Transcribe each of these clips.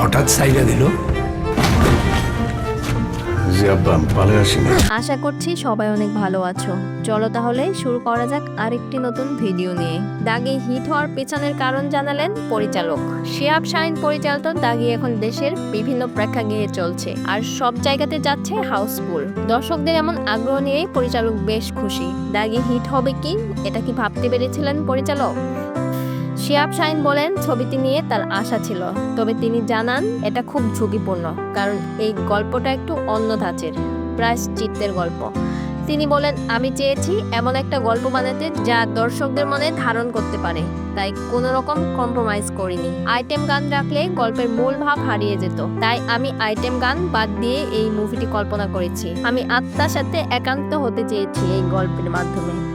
হঠাৎ সাইডা দিল। জি আব্বা আশা করছি সবাই অনেক ভালো আছো। চলো তাহলে শুরু করা যাক আরেকটি নতুন ভিডিও নিয়ে। দাগি হিট হওয়ার পেছনের কারণ জানালেন পরিচালক। শিয়াব শাহিন পরিচালিত দাগি এখন দেশের বিভিন্ন প্রেক্ষাগৃহে চলছে আর সব জায়গাতে যাচ্ছে হাউসফুল। দর্শকদের এমন আগ্রহ নিয়ে পরিচালক বেশ খুশি। দাগি হিট হবে কি? এটা কি ভাবতে পেরেছিলেন পরিচালক? শিয়াব শাহিন বলেন, ছবিটি নিয়ে তার আশা ছিল। তবে তিনি জানান, এটা খুব ঝুঁকিপূর্ণ, কারণ এই গল্পটা একটু অন্য ধাঁচের, প্রায় চিত্তের গল্প। তিনি বলেন, আমি চেয়েছি এমন একটা গল্প বানাতে যা দর্শকদের মনে ধারণ করতে পারে। তাই কোনো রকম কম্প্রোমাইজ করিনি। আইটেম গান রাখলে গল্পের মূল ভাব হারিয়ে যেত। তাই আমি আইটেম গান বাদ দিয়ে এই মুভিটি কল্পনা করেছি। আমি আত্মার সাথে একান্ত হতে চেয়েছি এই গল্পের মাধ্যমে।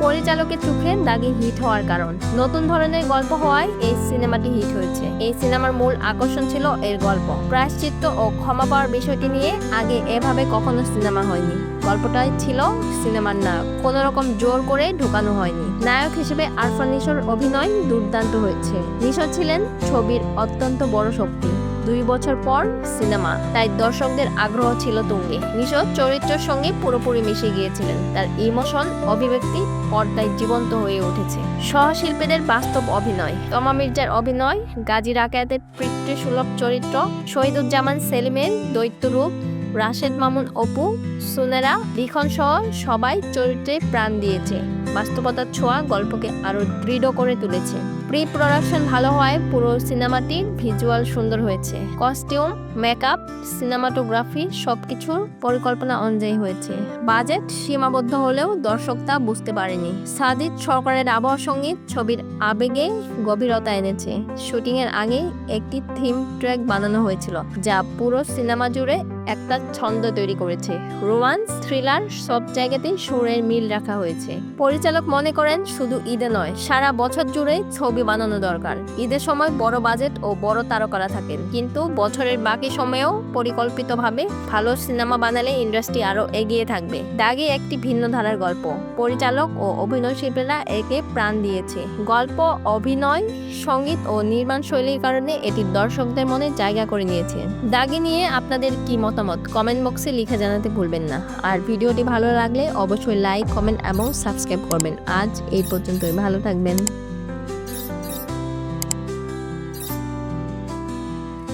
পরিচালকের চোখে দাগি হিট হওয়ার কারণ। নতুন ধরনের গল্প হওয়ায় এই সিনেমাটি হিট হয়েছে। এই সিনেমার মূল আকর্ষণ ছিল এর গল্প। প্রায়শ্চিত্ত ও ক্ষমা পাওয়ার বিষয়টি নিয়ে আগে এভাবে কখনো সিনেমা হয়নি। গল্পটাই ছিল সিনেমার নায়ক। কোন রকম জোর করে ঢোকানো হয়নি। নায়ক হিসেবে আরফান নিশোর অভিনয় দুর্দান্ত হয়েছে। নিশো ছিলেন ছবির অত্যন্ত বড় শক্তি। দুই বছর পর সিনেমা। তাই দর্শকদের আগ্রহ ছিল তুঙ্গে। নিশো চরিত্রের সঙ্গে পুরোপুরি মিশে গিয়েছিলেন। তার ইমোশন, অভিব্যক্তি পর্দায় জীবন্ত হয়ে উঠেছে। সহশিল্পীদের বাস্তব অভিনয়। তমা মির্জার অভিনয়, গাজী রাকায়াতের পিতৃসুলভ চরিত্র, শহীদুজ্জামান সেলিমের দৈত্য রূপ, রাশেদ মামুন অপু, সুনেরা লিখন সহ সবাই চরিত্রে প্রাণ দিয়েছে। বাস্তবতার ছোঁয়া গল্পকে আরও দৃঢ় করে তুলেছে। প্রি প্রোডাকশন ভালো হয়, পুরো সিনেমাটির ভিজুয়াল সুন্দর হয়েছে। কস্টিউম মেকআপ সিনেমাটোগ্রাফি সবকিছুর পরিকল্পনা অনুযায়ী হয়েছে। বাজেট সীমাবদ্ধ হলেও দর্শক তা বুঝতে পারেনি। সাদিদ সরকারের আবহাওয়া সংগীত ছবির আবেগে গভীরতা এনেছে। শুটিং এর আগে একটি থিম ট্র্যাক বানানো হয়েছিল, যা পুরো সিনেমা জুড়ে একটা ছন্দ তৈরি করেছে। রোমান্স থ্রিলার সব জায়গাতেই সুরের মিল রাখা হয়েছে। পরিচালক মনে করেন, শুধু ঈদে নয়, সারা বছর জুড়ে ছবি বানানো দরকার। ঈদের সময় বড় বাজেট ও বড় তারকারা থাকেন। কিন্তু বছরের বাকি সময়েও পরিকল্পিতভাবে ভালো সিনেমা বানালে ইন্ডাস্ট্রি আরও এগিয়ে থাকবে। দাগে একটি ভিন্ন ধারার গল্প। পরিচালক ও অভিনয় শিল্পীরা একে প্রাণ দিয়েছে। গল্প, অভিনয়, সংগীত ও নির্মাণ শৈলীর কারণে এটি দর্শকদের মনে জায়গা করে নিয়েছে। দাগি নিয়ে আপনাদের কি মতামত? কমেন্ট বক্সে লিখে জানাতে ভুলবেন না। আর ভিডিওটি ভালো লাগলে অবশ্যই লাইক, কমেন্ট এবং সাবস্ক্রাইব করবেন। আজ এই পর্যন্তই। ভালো থাকবেন।